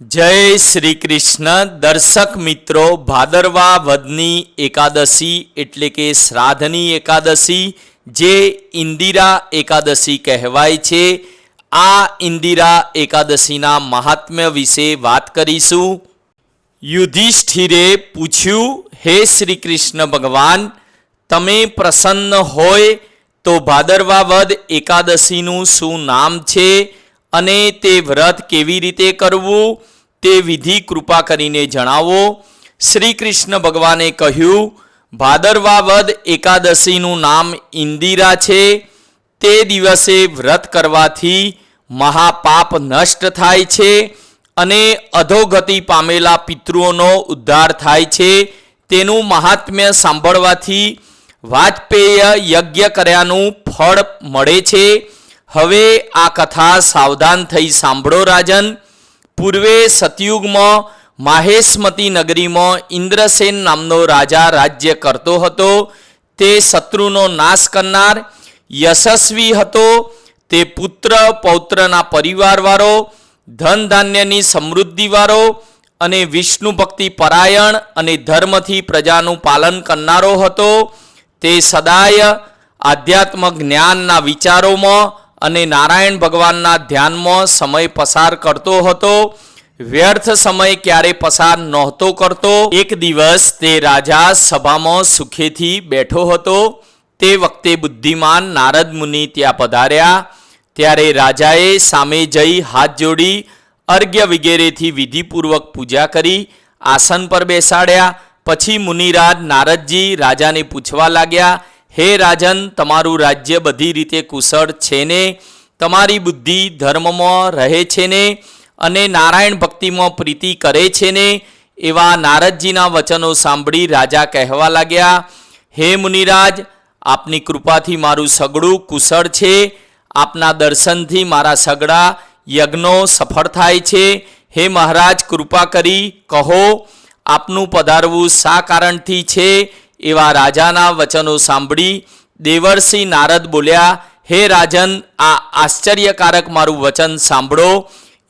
જય શ્રી કૃષ્ણ દર્શક મિત્રો, ભાદરવા વધની એકાદશી એટલે કે શ્રાદ્ધની એકાદશી, જે ઇન્દિરા એકાદશી કહેવાય છે. આ ઇન્દિરા એકાદશીના મહાત્મ્ય વિશે વાત કરીશું. યુધિષ્ઠિરે પૂછ્યું, હે શ્રી કૃષ્ણ ભગવાન, તમે પ્રસન્ન હોય તો ભાદરવા વદ એકાદશીનું શું નામ છે? અને તે વ્રત કેવી રીતે કરવું તે વિધિ કૃપા કરીને જણાવો. શ્રી કૃષ્ણ ભગવાને કહ્યું, ભાદરવા વદ એકાદશીનું નામ ઇન્દિરા છે. તે દિવસે વ્રત કરવાથી મહાપાપ નષ્ટ થાય છે અને અધોગતિ પામેલા પિતૃઓનો ઉદ્ધાર થાય છે. તેનું મહાત્મ્ય સાંભળવાથી વાજપેય યજ્ઞ કર્યાનું ફળ મળે છે. હવે આ કથા સાવધાન થઈ સાંભળો રાજન. પૂર્વે સતયુગમાં માહેશમતી નગરીમાં ઇન્દ્રસેન નામનો રાજા રાજ્ય કરતો હતો. તે શત્રુનો નાશ કરનાર યશસ્વી હતો. તે પુત્ર પૌત્રના પરિવારવાળો ધન ધાન્યની સમૃદ્ધિવાળો અને વિષ્ણુ ભક્તિ પરાયણ અને ધર્મથી પ્રજાનું પાલન કરનારો હતો. તે સદાય આધ્યાત્મ જ્ઞાનના વિચારોમાં અને નારાયણ ભગવાનના ધ્યાનમાં સમય પસાર કરતો હતો. વ્યર્થ સમય ક્યારે પસાર નહોતો કરતો. એક દિવસ તે રાજા સભામાં સુખેથી બેઠો હતો. તે વખતે બુદ્ધિમાન નારદ મુનિ ત્યાં પધાર્યા. ત્યારે રાજાએ સામે જઈ હાથ જોડી અર્ઘ્ય વગેરેથી વિધિપૂર્વક પૂજા કરી, આસન પર બેસાડ્યા. પછી મુનિરાજ નારદજી રાજાને પૂછવા લાગ્યા હે રાજન, તમારું રાજ્ય બધી રીતે કુશળ છે ને? તમારી બુદ્ધિ ધર્મમાં રહે છે ને? અને નારાયણ ભક્તિમાં પ્રીતિ કરે છે ને? એવા નારદજીના વચનો સાંભળી રાજા કહેવા લાગ્યા, હે મુનિરાજ, આપની કૃપાથી મારું સગડું કુશળ છે. આપના દર્શનથી મારા સગડા યજ્ઞો સફળ થાય છે. હે મહારાજ, કૃપા કરી કહો, આપનું પધારવું શા કારણથી છે? એવા રાજાના વચનો સાંભળી દેવર્ષિ નારદ બોલ્યા, હે રાજન, આ આશ્ચર્યકારક મારું વચન સાંભળો.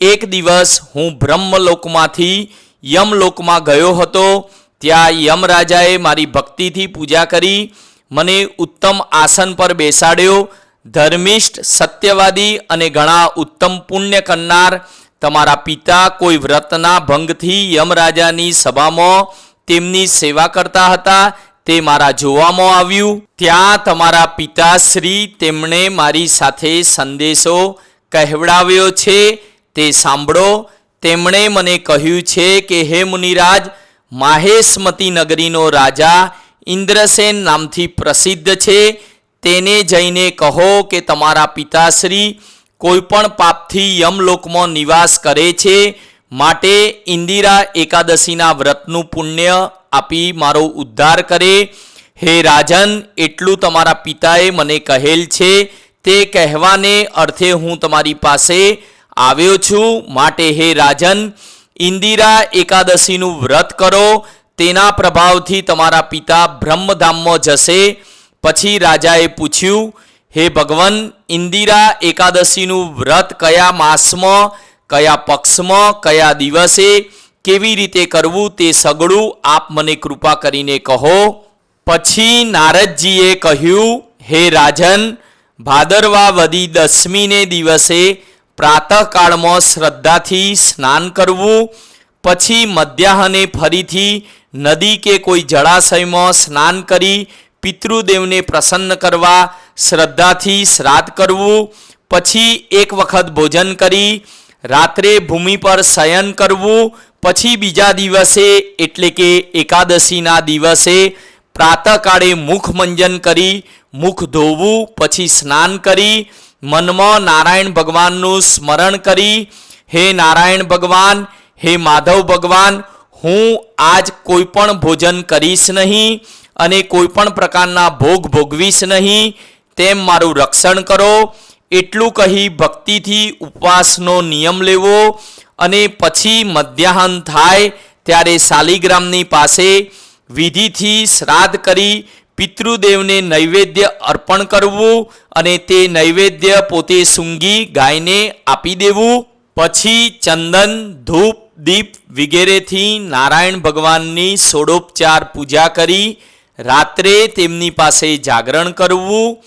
એક દિવસ હું બ્રહ્મલોકમાંથી યમલોકમાં ગયો હતો. ત્યાં યમરાજાએ મારી ભક્તિથી પૂજા કરી, મને ઉત્તમ આસન પર બેસાડ્યો. ધર્મિષ્ઠ, સત્યવાદી અને ઘણા ઉત્તમ પુણ્ય કરનાર તમારા પિતા કોઈ વ્રતના ભંગથી યમરાજાની સભામાં તેમની સેવા કરતા હતા. તે મારા જોવામાં આવ્યું. ત્યાં તમારા પિતાશ્રી તેમણે મારી સાથે સંદેશો કહેવડાવ્યો છે. તે સાંભળો. તેમણે મને કહ્યું છે કે, હે મુનિરાજ, માહેશમતી નગરીનો રાજા ઇન્દ્રસેન નામથી પ્રસિદ્ધ છે. તેને જઈને કહો કે, તમારા પિતાશ્રી કોઈપણ પાપથી યમલોકમાં નિવાસ કરે છે. માટે ઇન્દિરા એકાદશીના વ્રતનું પુણ્ય આપી મારો ઉદ્ધાર કરે. હે રાજન, એટલું તમારા પિતાએ મને કહેલ છે. તે કહેવાને અર્થે હું તમારી પાસે આવ્યો છું. માટે હે રાજન, ઇન્દિરા એકાદશીનું વ્રત કરો. તેના પ્રભાવથી તમારા પિતા બ્રહ્મધામમાં જશે. પછી રાજાએ પૂછ્યું, હે ભગવાન, ઇન્દિરા એકાદશીનું વ્રત કયા માસમાં, કયા પક્ષમાં, કયા દિવસે? કેવી રીતે કરવું તે સગળું આપ મને કૃપા કરીને કહો. પછી નારદજીએ કહ્યું, હે રાજન, ભાદરવા વદી દસમીને દિવસે પ્રાતઃકાળમાં શ્રદ્ધાથી સ્નાન કરવું, પછી મધ્યાહને ફરીથી નદી કે કોઈ જળાશયમાં સ્નાન કરી પિતૃદેવને પ્રસન્ન કરવા શ્રદ્ધાથી શ્રાદ્ધ કરવું, પછી એક વખત ભોજન કરી, રાત્રે ભૂમિ પર શયન કરવું પછી બીજા દિવસે એટલે કે એકાદશીના દિવસે પ્રાતઃકાળે મુખ મંજન કરી, મુખ ધોવું, પછી સ્નાન કરી, મનમાં નારાયણ ભગવાનનું સ્મરણ કરી, હે નારાયણ ભગવાન, હે માધવ ભગવાન, હું આજ કોઈ પણ ભોજન કરીશ નહીં અને કોઈ પણ પ્રકારના ભોગ ભોગવીશ નહીં. તેમ મારું રક્ષણ કરો. એટલું કહી ભક્તિથી ઉપવાસનો નિયમ લેવો. અને પછી મધ્યાહન થાય ત્યારે શાલિગ્રામની પાસે વિધિથી શ્રાદ્ધ કરી પિતૃદેવને નૈવેદ્ય અર્પણ કરવું અને તે નૈવેદ્ય પોતે સૂંઘી ગાયને આપી દેવું. પછી ચંદન, ધૂપ, દીપ વગેરેથી નારાયણ ભગવાનની સોડોપચાર પૂજા કરી રાત્રે તેમની પાસે જાગરણ કરવું.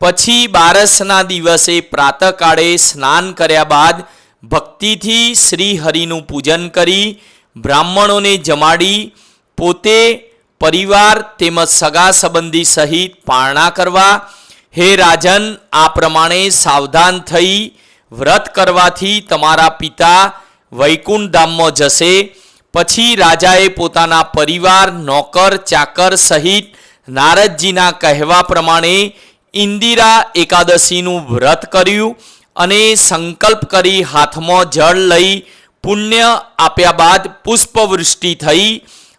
પછી બારસના દિવસે પ્રાતકાળે સ્નાન કર્યા બાદ ભક્તિથી શ્રી હરિનું પૂજન કરી, બ્રાહ્મણોને જમાડી, પોતે પરિવાર તેમજ સગા સંબંધી સહિત પારણા કરવા, હે રાજન, આ પ્રમાણે સાવધાન થઈ વ્રત કરવાથી તમારા પિતા વૈકુંઠ ધામમાં જશે. પછી રાજાએ પોતાના પરિવાર, નોકર, ચાકર સહિત નારદજીના કહેવા પ્રમાણે ઇન્દિરા એકાદશીનું વ્રત કર્યું. અને સંકલ્પ કરી હાથમાં જળ લઈ પુણ્ય આપ્યા બાદ પુષ્પવૃષ્ટિ થઈ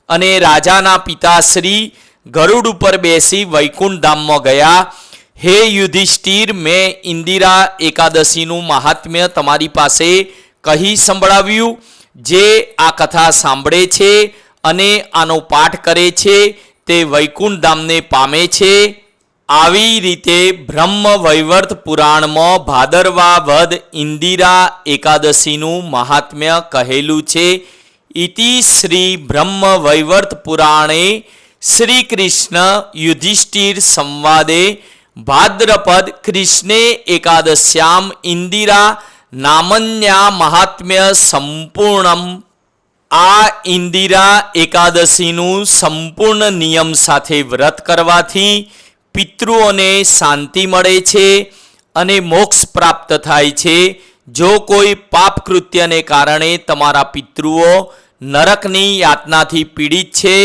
અને રાજાના પિતાશ્રી ગરુડ ઉપર બેસી વૈકુંઠ ધામમાં ગયા. હે યુધિષ્ઠિર, મેં ઇન્દિરા એકાદશીનું મહાત્મ્ય તમારી પાસે કહી સંભળાવ્યું, જે આ કથા સાંભળે છે અને આનો પાઠ કરે છે, તે વૈકુંઠ ધામને પામે છે. આવી રીતે બ્રહ્મ વૈવર્ત પુરાણમાં ભાદરવા વદ ઇન્દિરા એકાદશીનું મહાત્મ્ય કહેલું છે. ઇતિ શ્રી બ્રહ્મ વૈવર્ત પુરાણે શ્રી કૃષ્ણ યુધિષ્ઠિર સંવાદે ભાદ્રપદ કૃષ્ણે એકાદશ્યામ ઇન્દિરા નામન્યા મહાત્મ્ય સંપૂર્ણમ. આ ઇન્દિરા એકાદશીનું સંપૂર્ણ નિયમ સાથે વ્રત કરવાથી પિતૃઓને શાંતિ મળે છે અને મોક્ષ પ્રાપ્ત થાય છે. જો કોઈ પાપ કૃત્યને કારણે તમારા પિતૃઓ નરકની યાતનાથી પીડિત છે,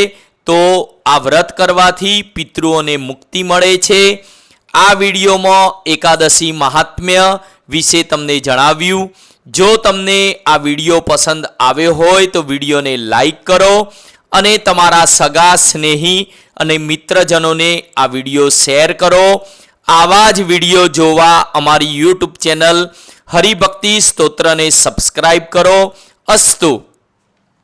તો આ વ્રત કરવાથી પિતૃઓને મુક્તિ મળે છે. આ વિડીયોમાં એકાદશી મહાત્મ્ય વિશે તમને જણાવ્યું. જો તમને આ વીડિયો પસંદ આવ્યો હોય તો વિડીયોને લાઈક કરો અને તમારા સગા સ્નેહી અને મિત્રજનોને આ વીડિયો શેર કરો. આવા જ વીડિયો જોવા અમારી યુટ્યુબ ચેનલ હરિભક્તિ સ્તોત્રને સબસ્ક્રાઈબ કરો. અસ્તુ.